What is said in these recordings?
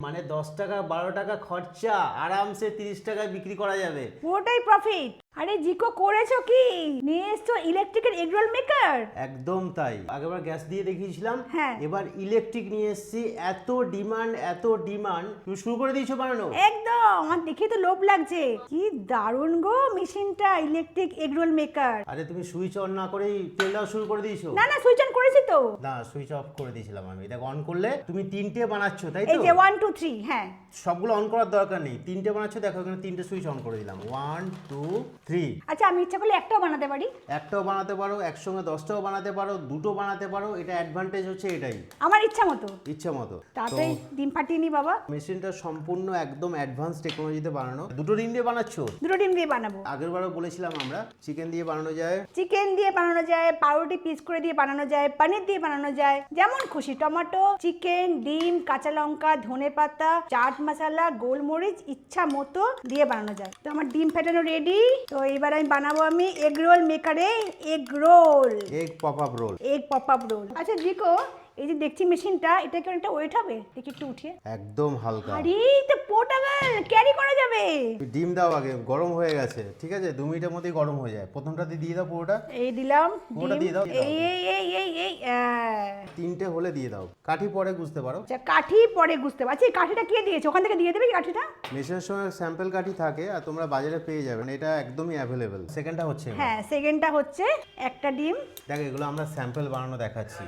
মানে দশ টাকা বারো টাকা খরচা আরামসে তিরিশ টাকায় বিক্রি করা যাবে। পুরোটাই প্রফিট আরে জিকো করেছ কি? নিয়ে এসছো ইলেকট্রিকের এগরোল মেকার একদম তাই। আগেবার গ্যাস দিয়ে দেখিয়েছিলাম। হ্যাঁ। এবার ইলেকট্রিক নিয়ে এসেছি। এত ডিমান্ড এত ডিমান্ড তুমি শুরু করে দিয়েছ বানানো? একদম! আমার দেখে তো লোভ লাগছে। কি দারুণ গো মেশিনটা ইলেকট্রিক এগরোল মেকার আরে তুমি সুইচ অন না করেই তেল দেওয়া শুরু করে দিয়েছ? না না সুইচ অন করেছি তো। না সুইচ অফ করে দিয়েছিলাম আমি। দেখো অন করলে তুমি তিনটে বানাচ্ছো তাই এই তো যে ওয়ান টু থ্রি হ্যাঁ। সবগুলো অন করার দরকার নেই। তিনটে বানাচ্ছো দেখো এখানে তিনটে সুইচ অন করে দিলাম। ওয়ান টু থ্রি আচ্ছা আমি ইচ্ছা করলে একটাও বানাতে পারি। একটাও বানাতে পারো একসঙ্গে দশটাও বানাতে পারো দুটো বানাতে পারো এটা অ্যাডভান্টেজ হচ্ছে এটাই। আমার ইচ্ছা মতো। ইচ্ছা মতো। তো তাড়াতাড়ি ডিম ফাটিয়ে নি বাবা। মেশিনটা সম্পূর্ণ একদম অ্যাডভান্স টেকনোলজিতে বানানো। দুটো ডিম দিয়ে বানাচ্ছো? দুটো ডিম দিয়ে বানাবো। আগের বারও বলেছিলাম আমরা চিকেন দিয়ে বানানো যায়। চিকেন দিয়ে বানানো যায় পাউরুটি পিস করে দিয়ে বানানো যায় পনির দিয়ে বানানো যায়। যেমন খুশি টমেটো চিকেন ডিম কাঁচা লঙ্কা ধনে পাতা চাট মশলা গোলমরিচ ইচ্ছা মতো দিয়ে বানানো যায়। তো আমার ডিম ফেটানো রেডি তো এবার আমি বানাবো আমি egg roll মেকারে egg roll egg pop up roll egg pop up roll আচ্ছা জিকো এই যে দেখছি মেশিনটা এটা কি অনেকটা ওয়েট হবে? দেখি একটু উঠিয়ে। একদম হালকা। আরে তো পোর্টেবল ক্যারি করা যাবে। ডিম দাও আগে গরম হয়ে গেছে ঠিক আছে? দু মিনিটের মধ্যেই গরম হয়ে যায়। প্রথমটা দিয়ে দাও পুরোটা। এই দিলাম ডিম। দিয়ে দাও, এই এই এই এই এই তিনটে হলে দিয়ে দাও। কাঠি পরে বুঝতে পারো। আচ্ছা কাঠি পরে বুঝতে পারছি কাঠিটা কে দিয়েছে? ওখান থেকে দিয়ে দেবে কি কাঠিটা? মেশিনের সময় স্যাম্পল কাঠি থাকে আর তোমরা বাজারে পেয়ে যাবে মানে এটা একদমই অ্যাভেলেবেল সেকেন্ডটা হচ্ছে হ্যাঁ সেকেন্ডটা হচ্ছে একটা ডিম। দেখো এগুলো আমরা স্যাম্পল বানানো দেখাচ্ছি।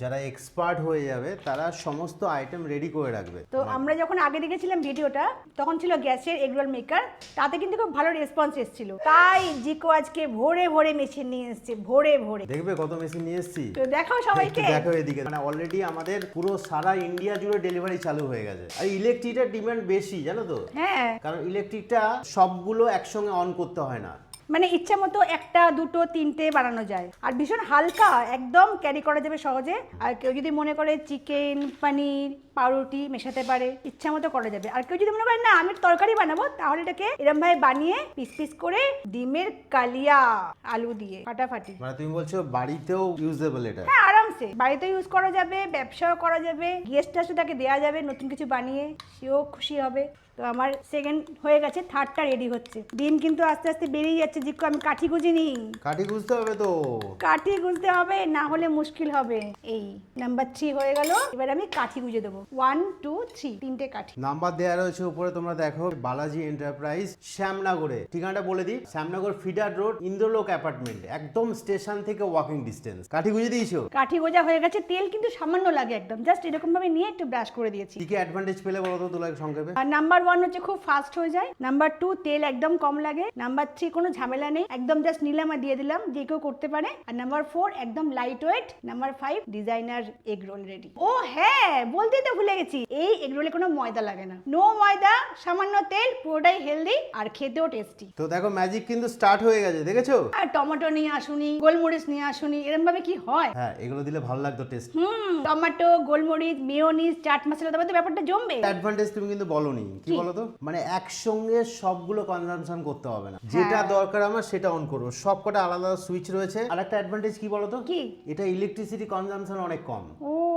যারা যারা এক্সপার্ট হয়ে যাবে তারা সমস্ত আইটেম রেডি করে রাখবে। তো আমরা যখন আগে দেখেছিলাম ভিডিওটা তখন ছিল গ্যাসের এগরোল মেকার তাতে কিন্তু খুব ভালো রেসপন্স এসেছিল। তাই জিকো আজকে ভোরে ভোরে মেশিন নিয়ে এসেছে ভোরে ভোরে। দেখবে কত মেশিন নিয়ে এসেছি? তো দেখাও সবাইকে। দেখো এদিকে। মানে অলরেডি আমাদের পুরো সারা ইন্ডিয়া জুড়ে ডেলিভারি চালু হয়ে গেছে। আর ইলেকট্রিকের ডিমান্ড বেশি জানো তো? হ্যাঁ। কারণ ইলেকট্রিকটা সবগুলো একসঙ্গে অন করতে হয় না। মানে ইচ্ছা মতো একটা দুটো তিনটে বানানো যায়। আর ভীষণ হালকা একদম ক্যারি করা যাবে সহজে। আর কেউ যদি মনে করে চিকেন পনির পাউরুটি মেশাতে পারে ইচ্ছা মতো করা যাবে। আর কেউ যদি মনে করে না আমি তরকারি বানাবো তাহলে এটাকে এরম ভাবে বানিয়ে পিস পিস করে ডিমের কালিয়া আলু দিয়ে ফাটাফাটি। মানে তুমি বলছো বাড়িতেও ইউজেবল এটা? হ্যাঁ আরামসে। বাড়িতে ইউজ করা যাবে ব্যবসাও করা যাবে গেস্ট আসলে তাকে দেওয়া যাবে নতুন কিছু বানিয়ে সেও খুশি হবে। তো আমার সেকেন্ড হয়ে গেছে থার্ডটা রেডি হচ্ছে। ডিম কিন্তু আস্তে আস্তে বেরিয়ে যাচ্ছে জিক্কু আমি কাঠি গুজিনি কাঠি বুঝতে হবে তো। কাঠি গুঁজতে হবে না হলে মুশকিল হবে। এই নাম্বার থ্রি হয়ে গেল। এবার আমি কাঠি গুঁজে দেবো। ওয়ান টু থ্রি তিনটে কাঠি। নাম্বার দেওয়া রয়েছে উপরে তোমরা দেখো বালাজি এন্টারপ্রাইজ শ্যামনগরে। ঠিকানাটা বলে দিই Shyamnagar feeder road Indralok apartment. একদম স্টেশন থেকে ওয়াকিং ডিস্টেন্স কাঠি গুঁজে দিয়েছ? কাঠি গোজা হয়ে গেছে তেল কিন্তু সামান্য লাগে একদম। জাস্ট এরকম ভাবে নিয়ে একটু ব্রাশ করে দিয়েছি। কি কি অ্যাডভান্টেজ পেলে বলো তো তোলা সংক্ষেপে? নাম্বার ওয়ান হচ্ছে খুব ফাস্ট হয়ে যায়। নাম্বার টু তেল একদম কম লাগে। নাম্বার থ্রি কোনো ঝামেলা নেই। একদম জাস্ট নিলাম আর দিয়ে দিলাম যে কেউ করতে পারে। আর নাম্বার ফোর একদম light weight number five designer egg roll ready ও হ্যাঁ বলতেই তো ভুলে গেছি। এই এগ রোলে কোনো ময়দা লাগে না। নো ময়দা সামান্য তেল পুরোটাই হেলদি আর খেতেও টেস্টি তো দেখো ম্যাজিক কিন্তু স্টার্ট হয়ে গেছে দেখেছ? আর টমেটো নিয়ে আসুনি গোলমরিচ নিয়ে আসুনি এরম ভাবে কি হয়? হ্যাঁ এগুলো দিলে ভালো লাগতো টেস্ট হুম টমেটো গোলমরিচ মেয়োনিজ চাট মশলা তবে তো ব্যাপারটা জমবে। অ্যাডভান্টেজ তুমি কিন্তু বলনি। কি কি? বলো মানে একসঙ্গে সবগুলো কনজাম্পশন করতে হবে না। যেটা হ্যাঁ। দরকার আমার সেটা অন করব। সব কটা আলাদা সুইচ রয়েছে। আর একটা অ্যাডভান্টেজ কি বলো তো? কি? এটা ইলেকট্রিসিটি কনজাম্পশন অনেক কম।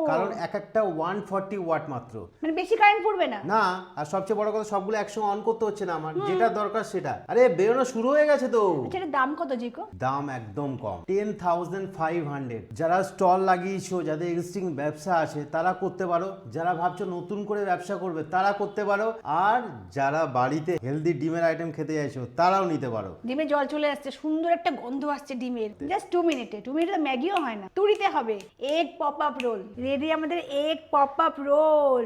কারণ এক একটা ওয়ান ফর্টি ওয়াট মাত্র। মানে বেশি কারেন্ট পড়বে না? না আর সবচেয়ে বড় কথা সবগুলো একসঙ্গে অন করতে হচ্ছে না আমার। যেটা দরকার সেটা। আরে বেরোনো শুরু হয়ে গেছে তো। আচ্ছা এটার দাম কত জিকো? দাম একদম কম। টেন থাউজেন্ড ফাইভ হান্ড্রেড যারা স্টল লাগিয়েছো যাদের এক্সিস্টিং ব্যবসা আছে তারা করতে পারো। যারা ভাবছ নতুন করে ব্যবসা করবে তারা করতে পারো। আর যারা বাড়িতে হেলদি ডিমের আইটেম খেতে চাইছো, তারাও নিতে পারো। ডিমে জল চলে আসছে, সুন্দর একটা গন্ধ আসছে ডিমের। জাস্ট টু মিনিটে টু মিনিটে ম্যাগিও হয় না। তুড়িতে হবে। Egg pop up roll ready আমাদের এগ পপ আপ রোল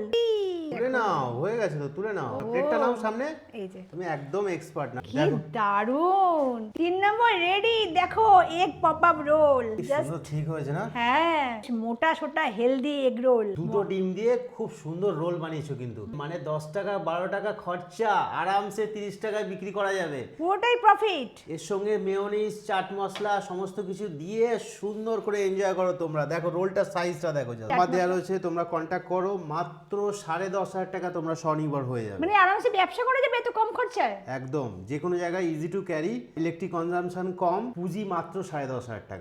তুলে নাও হয়ে গেছে তো তুলে নাও। প্লেটটা নাও সামনে। এই যে। তুমি একদম এক্সপার্ট না। কি দারুণ তিন নম্বর রেডি দেখো egg pop up roll just ঠিক হয়েছে না? হ্যাঁ মোটা সোটা হেলদি এগ রোল দুটো ডিম দিয়ে খুব সুন্দর রোল বানিয়েছো কিন্তু। মানে দশ টাকা বারো টাকা খরচা আরামসে তিরিশ টাকায় বিক্রি করা যাবে। পুরোটাই প্রফিট এর সঙ্গে মেয়োনিজ চাট মশলা সমস্ত কিছু দিয়ে সুন্দর করে এনজয় করো তোমরা। দেখো রোলটার সাইজটা দেখো just। আমার দেওয়া রয়েছে তোমরা কন্ট্যাক্ট করো। মাত্র সাড়ে দশ হাজার টাকা তোমরা স্বনির্ভর হয়ে যাবে। মানে আরামসে ব্যবসা করা যাবে এত কম খরচায়? একদম যে কোনো জায়গায় easy to carry electric consumption কম পুঁজি মাত্র সাড়ে দশ হাজার টাকা।